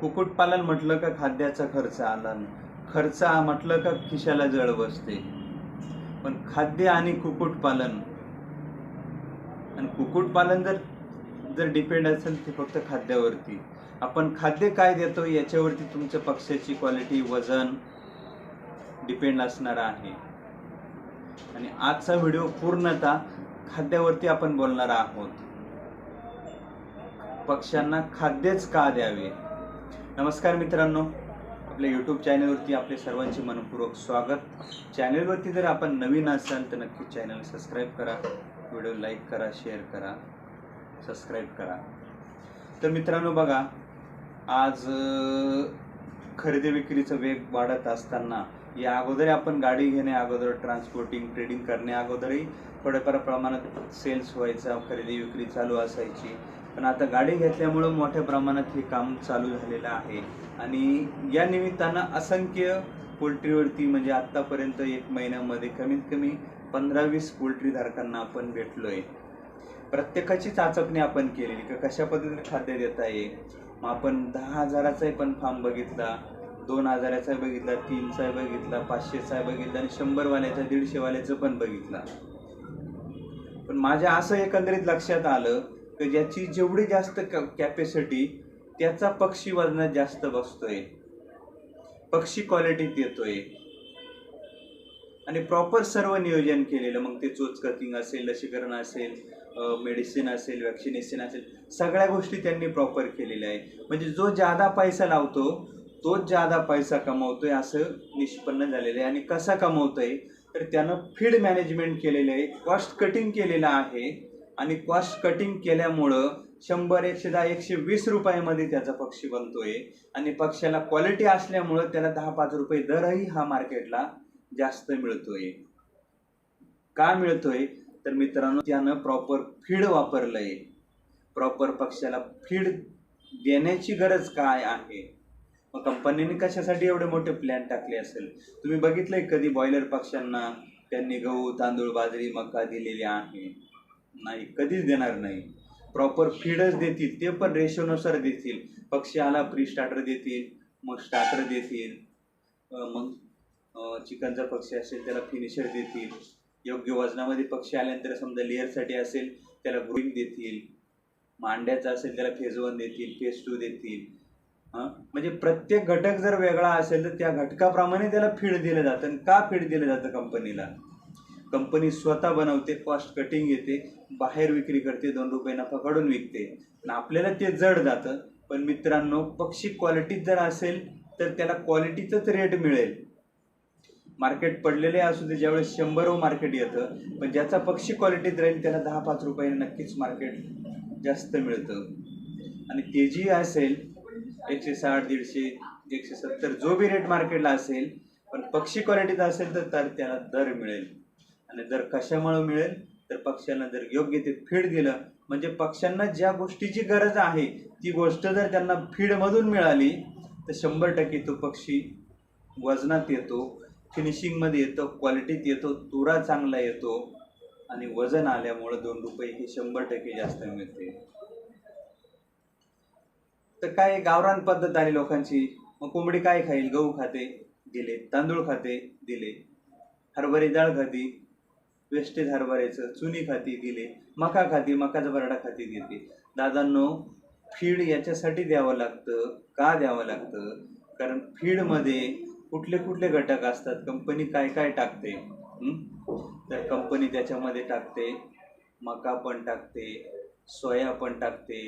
कुक्कुटपालन म्हटलं का खाद्याचा खर्च आला खर्च म्हटलं का खिशाला जळ बसते पण खाद्य आणि कुक्कुटपालन आणि कुक्कुटपालन जर जर डिपेंड असेल ते फक्त खाद्यावरती. आपण खाद्य काय देतो याच्यावरती तुमच्या पक्ष्याची क्वालिटी वजन डिपेंड असणार आहे. आणि आजचा व्हिडिओ पूर्णतः खाद्यावरती आपण बोलणार आहोत. पक्ष्यांना खाद्यच का द्यावे? नमस्कार मित्रांनो. आपल्या यूट्यूब चॅनलवरती आपले सर्वांचे मनपूर्वक स्वागत. चॅनलवरती जर आपण नवीन असाल तर नक्की चॅनल सबस्क्राईब करा. व्हिडिओ लाईक करा शेअर करा सबस्क्राईब करा. तर मित्रांनो बघा आज खरेदी विक्रीचा वेग वाढत असताना या अगोदर आपण गाडी घेणे अगोदर ट्रान्सपोर्टिंग ट्रेडिंग करणे अगोदरही थोड्याफार प्रमाणात सेल्स व्हायचा खरेदी विक्री चालू असायची. पण आता गाडी घेतल्यामुळं मोठ्या प्रमाणात हे काम चालू झालेलं आहे. आणि या निमित्तानं असंख्य पोल्ट्रीवरती म्हणजे आत्तापर्यंत एक महिन्यामध्ये कमीत कमी पंधरा वीस पोल्ट्री धारकांना आपण भेटलोय. प्रत्येकाची चाचपणी आपण केलेली का कशा पद्धतीने खाद्य देता येईल मग आपण दहा हजाराचाही पण फार्म बघितला दोन हजाराचा बघितला तीनचा बघितला पाचशेचा बघितला आणि शंभरवाल्याचा दीडशेवाल्याचं पण बघितला. पण माझ्या असं एकंदरीत लक्षात आलं ज्याची जेवढी जास्त कॅपॅसिटी त्याचा पक्षी वजनात जास्त बसतोय. पक्षी क्वालिटीत येतोय आणि प्रॉपर सर्व नियोजन केलेलं मग ते चोच कटिंग असेल लसीकरण असेल मेडिसिन असेल वॅक्सिनेशन असेल सगळ्या गोष्टी त्यांनी प्रॉपर केलेल्या आहे म्हणजे जो जादा पैसा लावतो तोच जादा पैसा कमवतोय असं निष्पन्न झालेलं आहे. आणि कसा कमवतोय तर त्यानं फीड मॅनेजमेंट केलेलं आहे. कॉस्ट कटिंग केलेलं आहे. आणि कॉस्ट कटिंग केल्यामुळं शंभर एकशे दहा एकशे वीस रुपयामध्ये त्याचा पक्षी बनतोय. आणि पक्षाला क्वालिटी असल्यामुळं त्याला दहा पाच रुपये दरही हा मार्केटला जास्त मिळतोय. का मिळतोय? तर मित्रांनो त्यानं प्रॉपर फीड वापरलंय. प्रॉपर पक्षाला फीड देण्याची गरज काय आहे? मग कंपनीने कशासाठी एवढे मोठे प्लॅन टाकले असेल? तुम्ही बघितलंय कधी बॉयलर पक्ष्यांना त्यांनी गहू तांदूळ बाजरी मका दिलेली आहे. नाही कधीच देणार नाही. प्रॉपर फीडच देतील ते पण रेशोनुसार देतील. पक्षी आला प्री स्टार्टर देतील मग स्टार्टर देतील. मग चिकनचा पक्षी असेल त्याला फिनिशर देतील. योग्य वजनामध्ये पक्षी आल्यानंतर समजा लेअरसाठी असेल त्याला ग्रोईंग देतील. मांड्याचा असेल त्याला फेज वन देतील फेज टू देतील. म्हणजे प्रत्येक घटक जर वेगळा असेल तर त्या घटकाप्रमाणे त्याला फीड दिलं जातं. आणि का फीड दिलं जातं कंपनीला कंपनी स्वतः बनवते कॉस्ट कटिंग येते बाहेर विक्री करते दोन रुपये नफा काढून विकते. आणि आपल्याला ते जड जातं पण मित्रांनो पक्षी क्वालिटीत जर असेल तर त्याला क्वालिटीचंच रेट मिळेल. मार्केट पडलेले असू दे ज्यावेळेस शंभर मार्केट येतं पण ज्याचा पक्षी क्वालिटीत राहील त्याला दहा पाच रुपये नक्कीच मार्केट जास्त मिळतं. आणि तेजी असेल एकशे साठ दीडशे एकशे सत्तर जो बी रेट मार्केटला असेल पण पक्षी क्वालिटीचा असेल तर तर त्याला दर मिळेल. आणि दर कशामुळे मिळेल तर पक्ष्यांना जर योग्य ते फीड दिलं म्हणजे पक्ष्यांना ज्या गोष्टीची गरज आहे ती गोष्ट जर त्यांना फीडमधून मिळाली तर शंभर टक्के तो पक्षी वजनात येतो फिनिशिंगमध्ये येतो क्वालिटीत येतो तुरा चांगला येतो आणि वजन आल्यामुळं दोन रुपये हे शंभर टक्के जास्त मिळते. तर काय गावरान पद्धत आली लोकांची? मग कोंबडी काय खाईल? गहू खाते दिले. तांदूळ खाते दिले. हरभरे डाळ खाती वेस्टेज हरभऱ्याचं चुनी खाती दिले मका खाती मकाचा बराडा खाती देते दादांनो फीड याच्यासाठी द्यावं लागतं का द्यावं लागतं? कारण फीडमध्ये कुठले कुठले घटक असतात कंपनी काय काय टाकते? तर कंपनी त्याच्यामध्ये टाकते मका पण टाकते सोया पण टाकते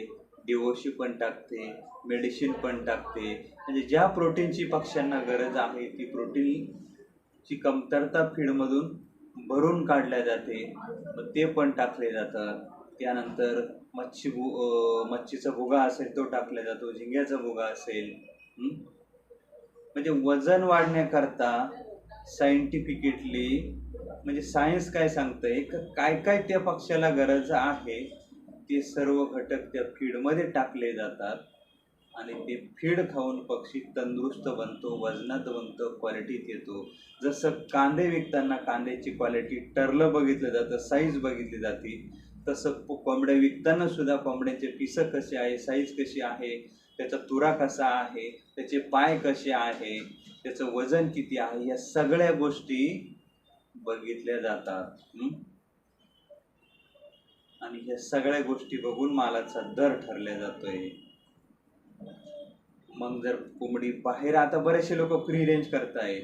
डिओशी पण टाकते मेडिसिन पण टाकते. म्हणजे ज्या प्रोटीनची पक्ष्यांना गरज आहे ती प्रोटीनची कमतरता फीडमधून भरून काढल्या जाते. मग ते पण टाकले जातात. त्यानंतर मच्छी भु मच्छीचा भुगा असेल तो टाकला जातो. झिंग्याचा भुगा असेल. म्हणजे वजन वाढण्याकरता सायंटिफिकेटली म्हणजे सायन्स काय सांगतंय? का काय काय त्या पक्षाला गरज आहे ते सर्व घटक त्या फीडमध्ये टाकले जातात. आणि ते फीड खाऊन पक्षी तंदुरुस्त बनतो वजनात बनतो क्वालिटीत येतो जसं कांदे विकताना कांद्याची क्वालिटी टरलं बघितलं जातं साईज बघितली जाते. तसं कोंबड्या विकताना सुद्धा कोंबड्यांचे पिसं कसे आहे साईज कशी आहे त्याचा तुरा कसा आहे त्याचे पाय कसे आहे त्याचं वजन किती आहे या सगळ्या गोष्टी बघितल्या जातात. आणि ह्या सगळ्या गोष्टी बघून मालाचा दर ठरल्या जातोय. मग जर कोंबडी बाहेर आता बरेचसे लोक फ्री रेंज करताय.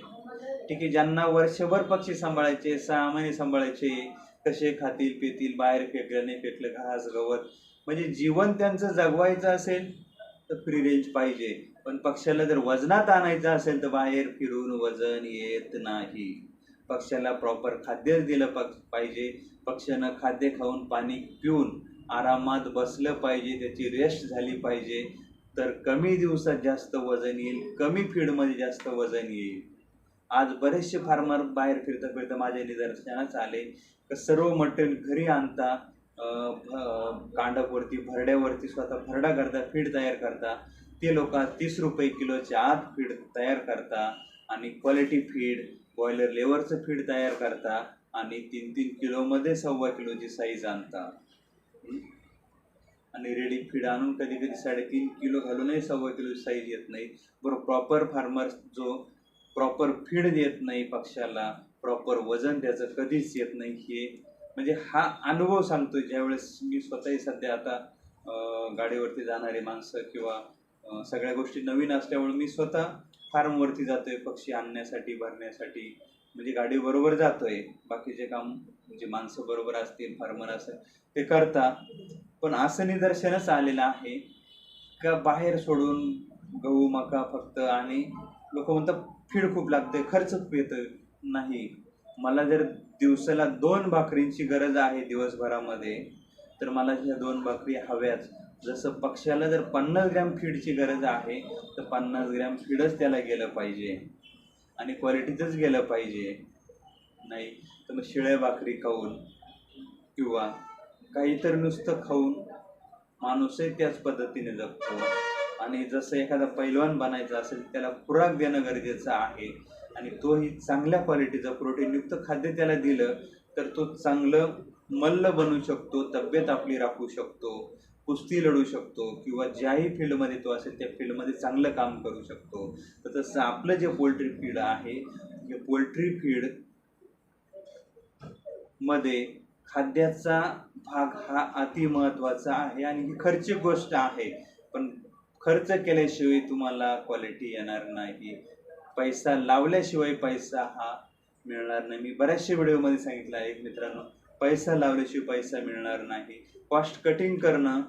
ठीक आहे ज्यांना वर्षभर पक्षी सांभाळायचे सहा महिने सांभाळायचे कसे खातील पितील बाहेर फेकलं नाही फेकलं घास गवत म्हणजे जीवन त्यांचं जगवायचं असेल तर फ्री रेंज पाहिजे. पण पक्ष्याला जर वजनात आणायचं असेल तर बाहेर फिरून वजन येत नाही. पक्ष्याला प्रॉपर खाद्यच दिलं पक्ष पाहिजे. पक्ष्यानं खाद्य खाऊन पाणी पिऊन आरामात बसलं पाहिजे त्याची रेस्ट झाली पाहिजे. तर कमी दिवसात जास्त वजन येईल कमी फीडमध्ये जास्त वजन येईल. आज बरेचसे फार्मर बाहेर फिरता फिरता माझ्या निदर्शनास आले तर सर्व मटेरियल घरी आणता अं, कांडपवरती भरड्यावरती स्वतः भरडा करता फीड तयार करता. ते लोक तीस रुपये किलोच्या आत फीड तयार करता आणि क्वालिटी फीड बॉयलर लेवरचं फीड तयार करता आणि तीन तीन किलोमध्ये सव्वा किलोची साईज आणता. आणि रेडी फीड आणून कधी कधी साडेतीन किलो घालूनही सव्वा किलो साईज येत नाही. बरोबर प्रॉपर फार्मर जो प्रॉपर फीड देत नाही पक्षाला प्रॉपर वजन त्याचं कधीच येत नाही. हे म्हणजे हा अनुभव सांगतो ज्यावेळेस मी स्वतःही सध्या आता गाडीवरती जाणारे माणसं किंवा सगळ्या गोष्टी नवीन असल्यामुळे मी स्वतः फार्मवरती जातो आहे पक्षी आणण्यासाठी भरण्यासाठी. म्हणजे गाडीबरोबर जातो आहे बाकीचे काम म्हणजे माणसं बरोबर असतील फार्मर असेल ते करता. पण असं निदर्शनच आलेलं आहे का बाहेर सोडून गहू मका फक्त आणि लोक म्हणतात फीड खूप लागते खर्च खूप येतं नाही. मला जर दिवसाला दोन भाकरींची गरज आहे दिवसभरामध्ये तर मला ह्या दोन भाकरी हव्याच. जसं पक्ष्याला जर पन्नास ग्रॅम फीडची गरज आहे तर पन्नास ग्रॅम फीडच त्याला गेलं पाहिजे. आणि क्वालिटीचंच गेलं पाहिजे. नाही तर मग शिळ्या भाकरी खाऊन किंवा काही तर नुसतं खाऊन माणूसही त्याच पद्धतीने जगतो. आणि जसं एखादा पैलवान बनायचा असेल त्याला खुराक देणं गरजेचं आहे. आणि तोही चांगल्या क्वालिटीचं प्रोटीनयुक्त खाद्य त्याला दिलं तर तो चांगलं मल्ल बनू शकतो तब्येत आपली राखू शकतो कुस्ती लढू शकतो किंवा ज्याही फील्डमध्ये तो असेल त्या फील्डमध्ये चांगलं काम करू शकतो. तर तसं आपलं जे पोल्ट्री फीड आहे हे पोल्ट्री फीडमध्ये खाद्याचा भाग हा अति महत्त्वाचा आहे आणि ही खर्चिक गोष्ट आहे. पण खर्च केल्याशिवाय तुम्हाला क्वालिटी येणार नाही. पैसा लावल्याशिवाय पैसा हा मिळणार नाही. मी बऱ्याचशा व्हिडिओमध्ये सांगितलं आहे मित्रांनो. पैसा लावल्याशिवाय पैसा मिळणार नाही. कॉस्ट कटिंग करणं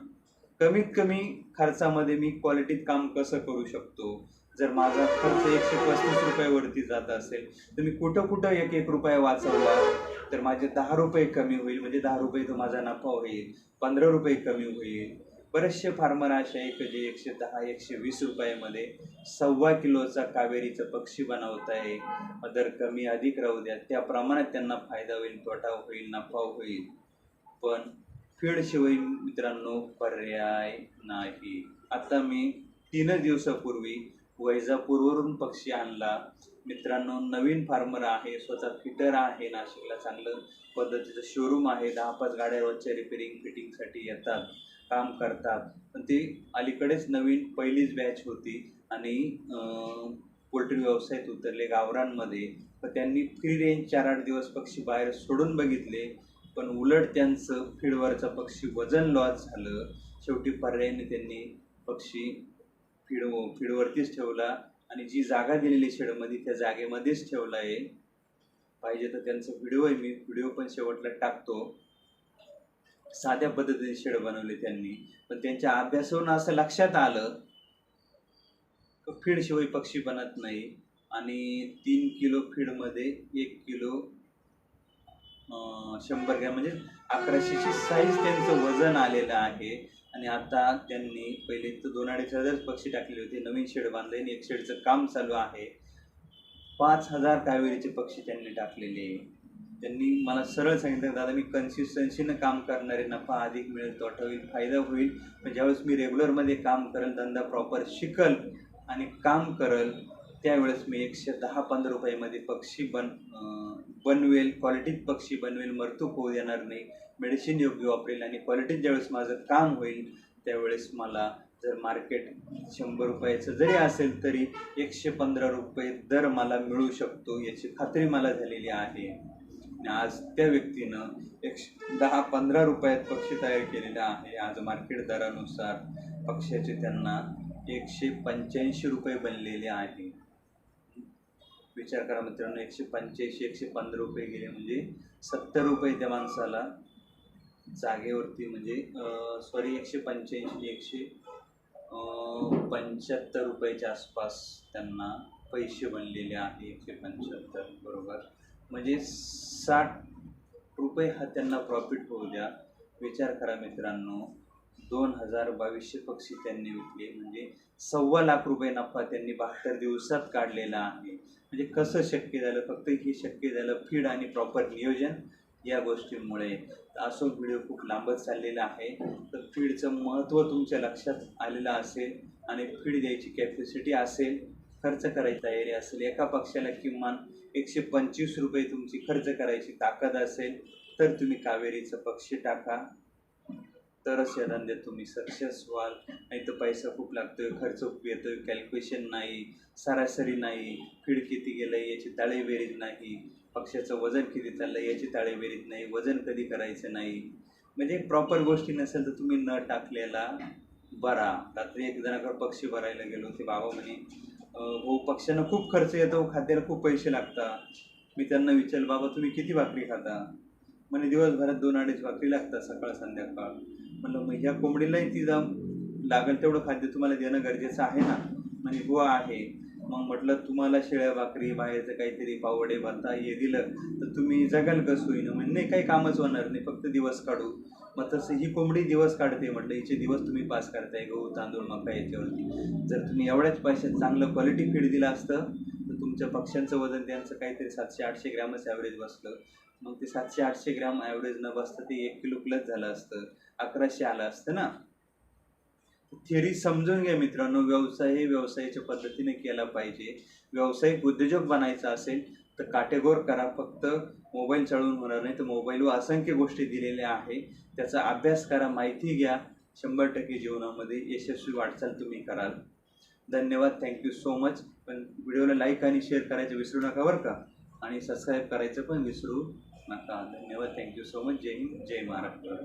कमीत कमी खर्चामध्ये मी क्वालिटीत काम कसं करू शकतो? जर माझा खर्च एकशे पस्तीस रुपयावरती जात असेल तर मी कुठं कुठं एक एक रुपया वाचवला तर माझे दहा रुपये कमी होईल म्हणजे दहा रुपये तो माझा नफा होईल पंधरा रुपये कमी होईल. बरेचसे फार्मर असे आहे की जे एकशे दहा एकशे वीस रुपयामध्ये सव्वा किलोचा कावेरीचं पक्षी बनवत आहे. दर कमी अधिक राहू द्या त्या प्रमाणात त्यांना फायदा होईल तोटा होईल नफा होईल. पण फीडशिवाय मित्रांनो पर्याय नाही. आता मी तीनच दिवसापूर्वी वैजापूरवरून पक्षी आणला. मित्रांनो नवीन फार्मर आहे स्वतः फिटर आहे नाशिकला चांगलं पद्धतीचं शोरूम आहे. दहा पाच गाड्या रोजच्या रिपेरिंग फिटिंगसाठी येतात काम करतात. पण ती अलीकडेच नवीन पहिलीच बॅच होती आणि पोल्ट्री व्यवसायात उतरले गावरांमध्ये तर त्यांनी फ्री रेंज चार आठ दिवस पक्षी बाहेर सोडून बघितले. पण उलट त्यांचं फीडवरचं पक्षी वजन लॉस झालं. शेवटी पर्यायाने त्यांनी पक्षी फीड फीडवरतीच ठेवला आणि जी जागा दिलेली शेडमध्ये त्या जागेमध्येच ठेवला आहे. पाहिजे तर त्यांचा व्हिडिओ आहे मी व्हिडिओ पण शेवटला टाकतो. साध्या पद्धतीने शेड बनवले त्यांनी. पण त्यांच्या अभ्यासावरून असं लक्षात आलं फीड शिवाय पक्षी बनत नाही. आणि तीन किलो फीडमध्ये एक किलो शंभर ग्रॅम म्हणजे अकराशेची साईज त्यांचं वजन आलेलं आहे. आणि आता त्यांनी पहिले तर दोन अडीच हजार पक्षी टाकलेले होते. नवीन शेड बांधले आणि एक शेडचं काम चालू आहे. पाच हजार कावेरीचे पक्षी त्यांनी टाकलेले. आहे. त्यांनी मला सरळ सांगितलं दादा मी कन्सिस्टन्सीनं काम करणारे नफा अधिक मिळेल तोटा होईल फायदा होईल. पण ज्यावेळेस मी रेग्युलरमध्ये काम करेल धंदा प्रॉपर शिकल आणि काम करल त्यावेळेस मी एकशे दहा पंधरा रुपयामध्ये पक्षी बन बनवेल. क्वालिटीत पक्षी बनवेल. मरतूक होऊ देणार नाही. मेडिसिन योग्य वापरेल आणि क्वालिटीत ज्यावेळेस माझं काम होईल त्यावेळेस मला जर मार्केट शंभर रुपयाचं जरी असेल तरी एकशे पंधरा रुपये दर मला मिळू शकतो याची खात्री मला झालेली आहे. आणि आज त्या व्यक्तीनं एकशे दहा पंधरा रुपयात पक्षी तयार केलेलं आहे. आज मार्केट दरानुसार पक्षाचे त्यांना एकशे पंच्याऐंशी रुपये बनलेले आहे. विचार करा मित्रांनो एकशे पंच्याऐंशी एकशे पंधरा रुपये गेले म्हणजे सत्तर रुपये त्या माणसाला जागेवरती म्हणजे सॉरी एकशे पंच्याऐंशी एकशे पंच्याहत्तर रुपयाच्या आसपास त्यांना पैसे बनलेले आहे एकशे पंच्याहत्तर बरोबर? म्हणजे साठ रुपये हा त्यांना प्रॉफिट होऊ द्या. विचार करा मित्रांनो दोन हजार बावीसशे पक्षी त्यांनी विकले म्हणजे सव्वा लाख रुपये नफा त्यांनी बहात्तर दिवसात काढलेला आहे. म्हणजे कसं शक्य झालं? फक्त हे शक्य झालं फीड आणि प्रॉपर नियोजन. या गोष्टींमुळे. असो व्हिडिओ खूप लांबच चाललेला आहे. तर फीडचं महत्त्व तुमच्या लक्षात आलेलं असेल आणि फीड द्यायची कॅपॅसिटी असेल खर्च करायची तयारी असेल एका पक्षाला किमान एकशे पंचवीस रुपये तुमची खर्च करायची ताकद असेल तर तुम्ही कावेरीचं पक्षी टाका. तरच या धंद्यात तुम्ही सक्सेस व्हाल. नाही तर पैसा खूप लागतोय खर्च खूप येतोय कॅल्क्युलेशन नाही सरासरी नाही फीड किती गेलं याची ताळेबेरीज नाही. पक्षाचं वजन किती चाललं याची ताळेबेरीज नाही वजन कधी करायचं नाही. म्हणजे प्रॉपर गोष्टी नसेल तर तुम्ही न टाकलेला बरा. रात्री एक जणाकडे पक्षी भरायला गेलो ते बाबा म्हणे हो पक्ष्यांना खूप खर्च येतो खाद्याला खूप पैसे लागतात. मी त्यांना विचारलं बाबा तुम्ही किती भाकरी खाता? म्हणे दिवसभरात दोन अडीच भाकरी लागतात सकाळ संध्याकाळ. म्हणलं मग ह्या कोंबडीलाही ती जाम लागेल तेवढं खाद्य तुम्हाला देणं गरजेचं आहे ना? म्हणे हो आहे. मग म्हटलं तुम्हाला शेळ्या भाकरी बाहेरचं काहीतरी पावडे भाता हे दिलं तर तुम्ही जगाल कसं होईना म्हणजे नाही काही कामच होणार नाही फक्त दिवस काढू. मग तसं ही कोंबडी दिवस काढते म्हटलं हिचे दिवस तुम्ही पास करताय गहू तांदूळ मका याच्यावरती. जर तुम्ही एवढ्याच पैशात चांगलं क्वालिटी फीड दिलं असतं तर तुमच्या पक्ष्यांचं वजन त्यांचं काहीतरी सातशे आठशे ग्रॅमच ॲव्हरेज बसलं. मग ते सातशे आठशे ग्रॅम ॲव्हरेज न बसतं ते एक किलो प्लस झालं असतं अकराशे आलं असतं ना? थिअरी समजून घ्या मित्रांनो व्यवसाय हे व्यवसायाच्या पद्धतीने केला पाहिजे. व्यावसायिक उद्योजक बनायचा असेल तर काटेगोर करा. फक्त मोबाईल चालवून होणार नाही तर मोबाईलवर असंख्य गोष्टी दिलेल्या आहे त्याचा अभ्यास करा माहिती घ्या. शंभर टक्के जीवनामध्ये यशस्वी वाटचाल तुम्ही कराल. धन्यवाद थँक्यू सो मच पण व्हिडिओला लाईक आणि शेअर करायचं विसरू नका बरं का? आणि सबस्क्राईब करायचं पण विसरू नका. धन्यवाद थँक्यू सो मच जय हिंद जय महाराष्ट्र.